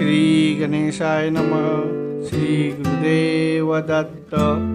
શ્રી ગણેશાય નમઃ श्री गुरुदेव दत्त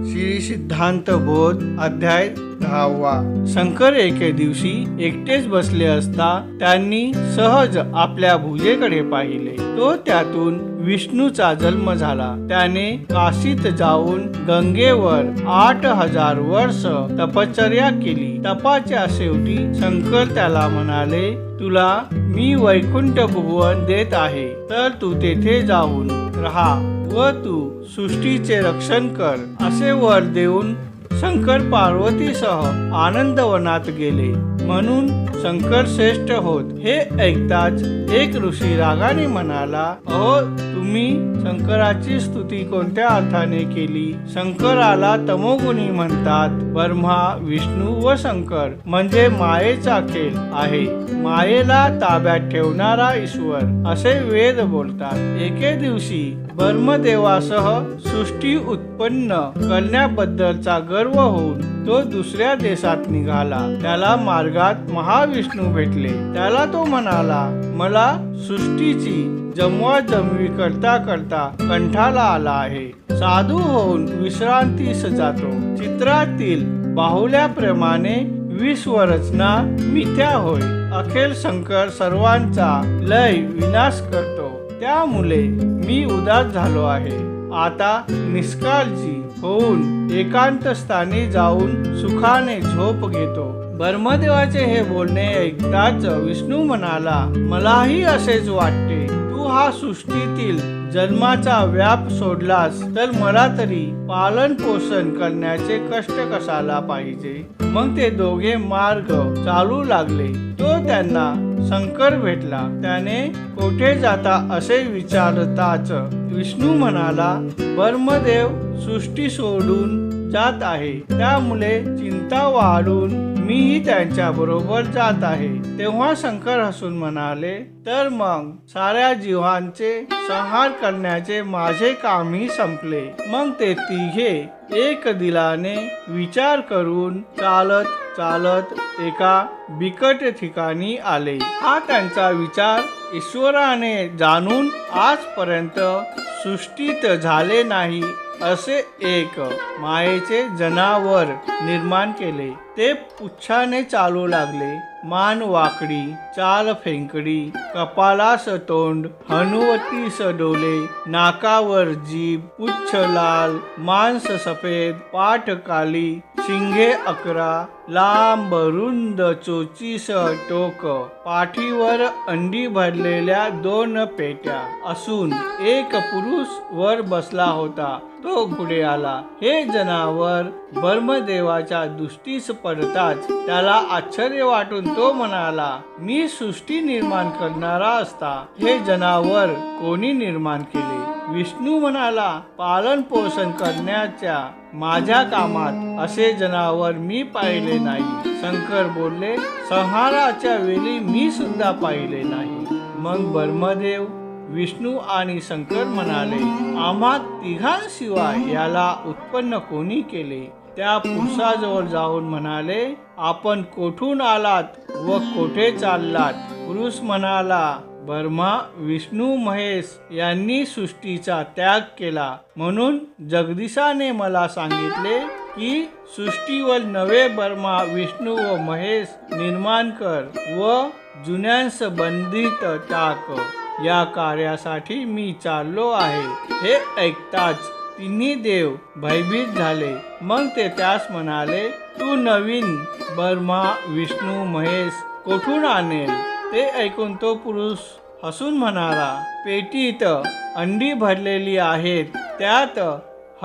श्री सिद्धांत बोध अध्याय दहावा. शंकर एके दिवशी एकटेच बसले असता त्यांनी सहज आपल्या भुजेकडे पाहिले. तो त्यातून विष्णूचा जन्म झाला. त्याने काशीत जाऊन गंगेवर आठ हजार वर्ष तपश्चर्या केली. तपाच्या शेवटी शंकर त्याला म्हणाले तुला मी वैकुंठ भुवन देत आहे तर तू तेथे जाऊन राहा. व तू सृष्टीचे रक्षण कर असे वर देऊन शंकर पार्वतीसह आनंदवनात गेले. म्हणून शंकर श्रेष्ठ होत हे ऐकताच एक ऋषी रागाने म्हणाला अहो तुम्ही शंकराची स्तुती कोणत्या अर्थाने केली? शंकराला तमोगुणी म्हणतात ब्रह्मा विष्णू व शंकर म्हणजे मायेचा खेळ आहे. मायेला ताब्यात ठेवणारा ईश्वर असे वेद बोलतात. एके दिवशी ब्रह्मदेवासह सृष्टी उत्पन्न करण्याबद्दलचा गर्व होऊन तो दुसऱ्या देशात निघाला. त्याला मार्गात महाविष्णू भेटले. त्याला तो म्हणाला मला सृष्टीची जमवा जमवी करता करता कंठाला आला आहे. साधू होऊन विश्रांतीस जातो चित्रातील बाहुल्याप्रमाणे विश्वरचना मिथ्या होय. अखेर शंकर सर्वांचा लय विनाश करतो. त्यामुळे मी उदास झालो आहे. आता निष्काळजी होऊन एकांत स्थानी जाऊन सुखाने झोप घेतो. ब्रह्मदेवाचे हे बोलणे ऐकताच विष्णू म्हणाला मलाही असेच वाटते. तू हा सृष्टीतील जन्माचा व्याप सोडलास तर मला तरी पालन पोषण करण्याचे कष्ट कसाला पाहिजे मग ते दोघे मार्ग चालू लागले. तो त्यांना शंकर भेटला. त्याने कोठे जाता असे विचारताच विष्णू म्हणाला ब्रह्मदेव सृष्टी सोडून जात आहे. त्यामुळे चिंता वाढून मीही त्यांच्या बरोबर जात आहे. तेव्हा शंकर हसून म्हणाले तर मग साऱ्या जीवांचे संहार करण्याचे माझे कामही संपले. मग ते तिघे एक दिलाने विचार करून चालत चालत एका बिकट ठिकाणी आले. हा त्यांचा विचार ईश्वराने जाणून आजपर्यंत सृष्टीत झाले नाही असे एक मायेचे जनावर निर्माण केले. ते पुच्छाने चालू लागले मान वाकडी चाल फेंकडी कपालास तोंड हनुवतीस डोले नाकावर जीभ पुच्छ लाल मांस सफेद पाठ काली शिंगे अकरा लांब रुंद चोचीस टोक पाठीवर अंडी भरलेल्या दोन पेट्या. असून एक पुरुष वर बसला होता तो पुढे आला. हे जनावर ब्रह्मदेवाच्या दृष्टीस पडताच त्याला आश्चर्य वाटून तो म्हणाला मी सृष्टी निर्माण करणारा असता हे जनावर कोणी निर्माण केले? विष्णू म्हणाला पालन पोषण करण्याच्या माझ्या कामात असे जनावर मी पाहिले नाही. शंकर बोलले संहाराच्या वेळी मी सुद्धा पाहिले नाही. मग ब्रह्मदेव विष्णू आणि शंकर म्हणाले आम्हा तिघांशिवाय याला उत्पन्न कोणी केले? त्या पुरुषाजवळ जाऊन म्हणाले आपण कोठून आलात व कोठे चाललात? पुरुष म्हणाला ब्रह्मा विष्णू महेश यांनी सृष्टीचा त्याग केला. म्हणून जगदीशाने मला सांगितले की सृष्टीवर नवे ब्रह्मा विष्णू व महेश निर्माण कर व जुन्यांस बंदित टाक. या कार्यासाठी मी चाललो आहे. हे ऐकताच तिन्ही देव भयभीत झाले. मग ते त्यास म्हणाले तू नवीन बर्मा विष्णू महेश कोठून आणेल? ते ऐकून तो पुरुष हसून म्हणाला पेटीत अंडी भरलेली आहेत त्यात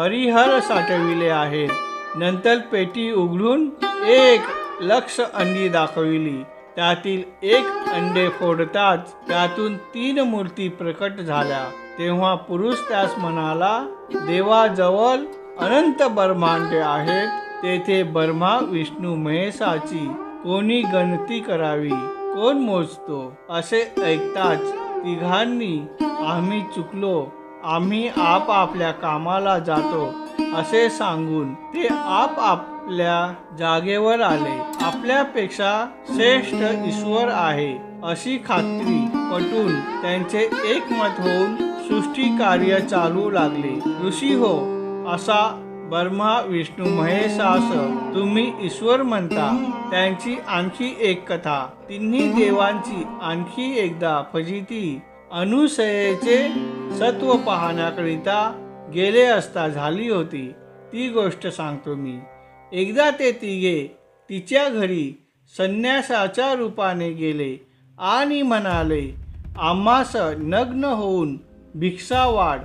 हरिहर साठविले आहेत. नंतर पेटी उघडून एक लक्ष अंडी दाखविली. त्यातील एक अंडे फोडताच त्यातून तीन मूर्ती प्रकट झाल्या. तेव्हा पुरुष त्यास म्हणाला देवाजवळ अनंत ब्रह्मांडे आहेत तेथे ब्रह्मा विष्णू महेशाची कोणी गणती करावी? कोण मोजतो? असे ऐकताच तिघांनी आम्ही चुकलो आम्ही आप आपल्या कामाला जातो असे सांगून ते आप आपल्या जागेवर आले. आपल्यापेक्षा श्रेष्ठ ईश्वर आहे अशी खात्री पटून त्यांचे एकमत होऊन सृष्टी कार्य चालू लागले. ऋषी हो असा ब्रह्मा विष्णू महेशास तुम्ही ईश्वर म्हणता. त्यांची आणखी एक कथा. तिन्ही देवांची आणखी एकदा फजिती. अनुसयेचे सत्व पाहण्याकरिता गेले असता झाली होती. ती गोष्ट सांगतो मी. एकदा ते तिघे तिच्या घरी संन्यासाच्या रूपाने गेले आणि म्हणाले आम्हास नग्न होऊन भिक्षा वाढ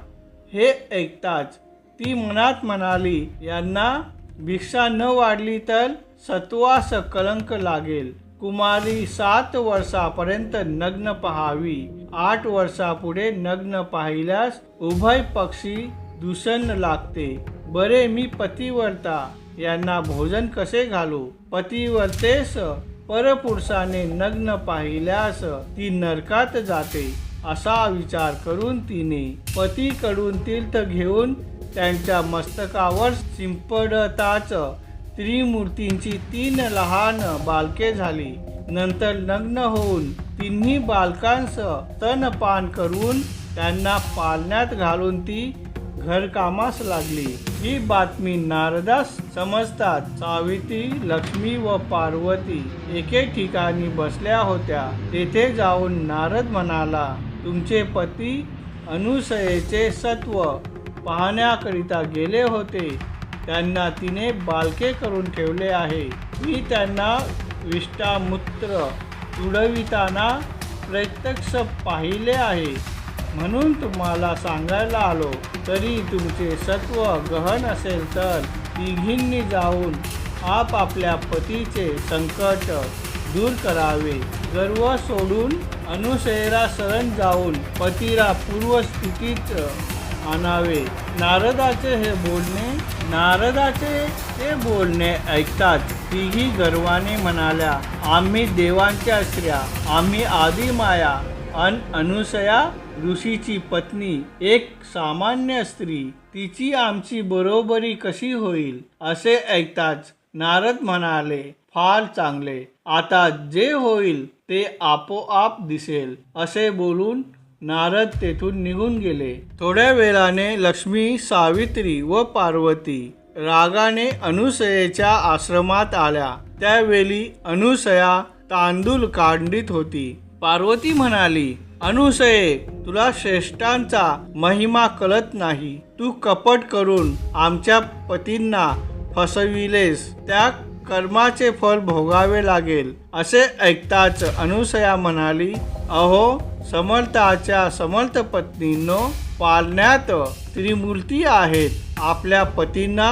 हे ऐकताच ती मनात म्हणाली यांना भिक्षा न वाढली तर सत्वास कलंक लागेल. कुमारी सात वर्षापर्यंत नग्न पहावी. आठ वर्षापुढे नग्न पाहिल्यास उभय पक्षी दूषण लागते. बरे मी पतिवर्ता. यांना भोजन कसे घालू? पतिवर्तेस परपुरुषाने नग्न पाहिल्यास ती नरकात जाते. असा विचार करून तिने पतीकडून तीर्थ घेऊन त्यांच्या मस्तकावर शिंपडताच त्रिमूर्तींची तीन लहान बालके झाली. नंतर लग्न होऊन तिन्ही बालकांस तनपान करून त्यांना पालण्यात घालून ती घरकामास लागली. ही बातमी नारदास समजतात. सावित्री लक्ष्मी व पार्वती एके ठिकाणी बसल्या होत्या. तेथे जाऊन नारद म्हणाला तुमचे पती अनुसयेचे सत्व पाहण्याकरिता गेले होते. त्यांना तिने बालके करून ठेवले आहे. मी त्यांना विष्टामूत्र उडविताना प्रत्यक्ष पाहिले आहे. म्हणून तुम्हाला सांगायला आलो तरी तुमचे सत्व गहन असेल तर तिघींनी जाऊन आपापल्या पतीचे संकट दूर करावे. गर्व सोडून अनुसयेला शरण जाऊन पतीला पूर्वस्थितीत आणावे. नारदाचे हे बोलणे नारदाचे हे बोलणे ऐकताच तिघी गर्वाने म्हणाल्या आम्ही देवांच्या स्त्रिया आम्ही आदिमाया अन अनुसया ऋषीची पत्नी एक सामान्य स्त्री तिची आमची बरोबरी कशी होईल? असे ऐकताच नारद म्हणाले फार चांगले. आता जे होईल ते आपोआप दिसेल असे बोलून नारद तेथून निघून गेले. थोड्या वेळाने लक्ष्मी सावित्री व पार्वती रागाने अनुसयेच्या आश्रमात आल्या. त्यावेळी अनुसया तांदूळ कांडित होती. पार्वती म्हणाली अनुसये तुला श्रेष्ठांचा महिमा कळत नाही. तू कपट करून आमच्या पतींना फसविलेस. त्या कर्माचे फल भोगावे लागेल असे ऐकताच अनुसया म्हणाली अहो समर्थाच्या समर्थ पत्नींनो पालण्यात त्रिमूर्ती आहेत. आपल्या पतींना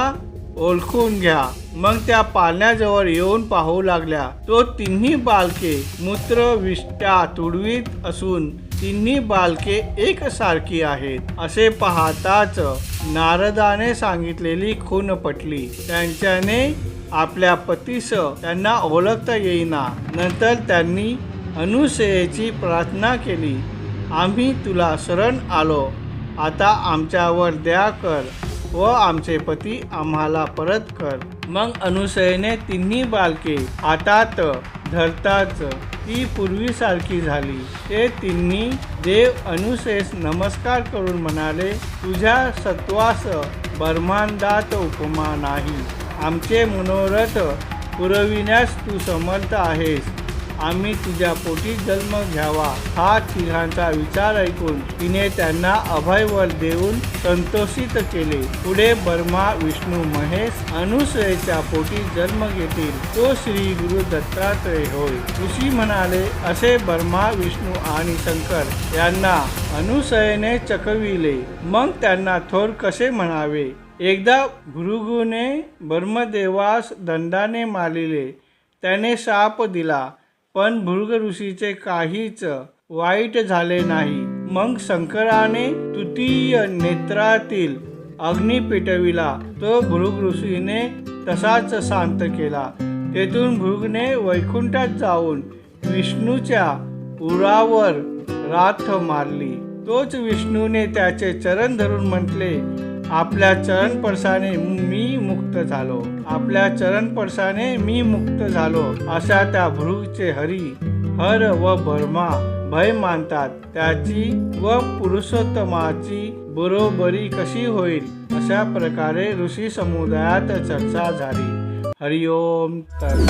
ओळखून घ्या. मग त्या पाळण्याजवळ येऊन पाहू लागल्या. तो तिन्ही बालके मूत्र विष्ट्या तुडवीत असून तिन्ही बालके एकसारखी आहेत. असे पाहताच नारदाने सांगितलेली खून पटली. त्यांच्याने आपल्या पतीस त्यांना ओळखता येईना. नंतर त्यांनी अनुसयेची प्रार्थना केली. आम्ही तुला शरण आलो. आता आमच्यावर दया कर व आमचे पती आम्हाला परत कर. मग अनुसयेने तिन्ही बालके हातात धरताच ती पूर्वीसारखी झाली. ते तिन्ही देव अनुसयेस नमस्कार करून म्हणाले तुझ्या सत्वास ब्रह्मांडात उपमा नाही. आमचे मनोरथ पुरविण्यास तू समर्थ आहेस. आम्ही तुझ्या पोटी जन्म घ्यावा हा तिघांचा विचार ऐकून तिने त्यांना अभयवर देऊन संतोषित केले. पुढे ब्रह्मा विष्णू महेश अनुसयेच्या पोटी जन्म घेतील. तो श्री गुरु दत्तात्रय होय. ऋषी म्हणाले असे ब्रह्मा विष्णू आणि शंकर यांना अनुसयेने चकविले. मग त्यांना थोर कसे म्हणावे? एकदा भृगूने ब्रह्मदेवास दंडाने मारले त्याने शाप दिला पण भृग ऋषीचे काहीच वाईट झाले नाही. मग शंकराने तृतीय नेत्रातील अग्नी पेटविला. तो भृग ऋषीने तसाच शांत केला. तेथून भृगने वैकुंठात जाऊन विष्णूच्या उरावर राथ मारली. तोच विष्णूने त्याचे चरण धरून म्हटले आपल्या चरणपरसाने मी मुक्त झालो. आपल्या चरणपरसाने मी मुक्त झालो. अशा त्या भृगचे हरी हर व बर्मा भय मानतात. त्याची व पुरुषोत्तमाची बरोबरी कशी होईल? अशा प्रकारे ऋषी समुदायात चर्चा झाली. हरिओम तर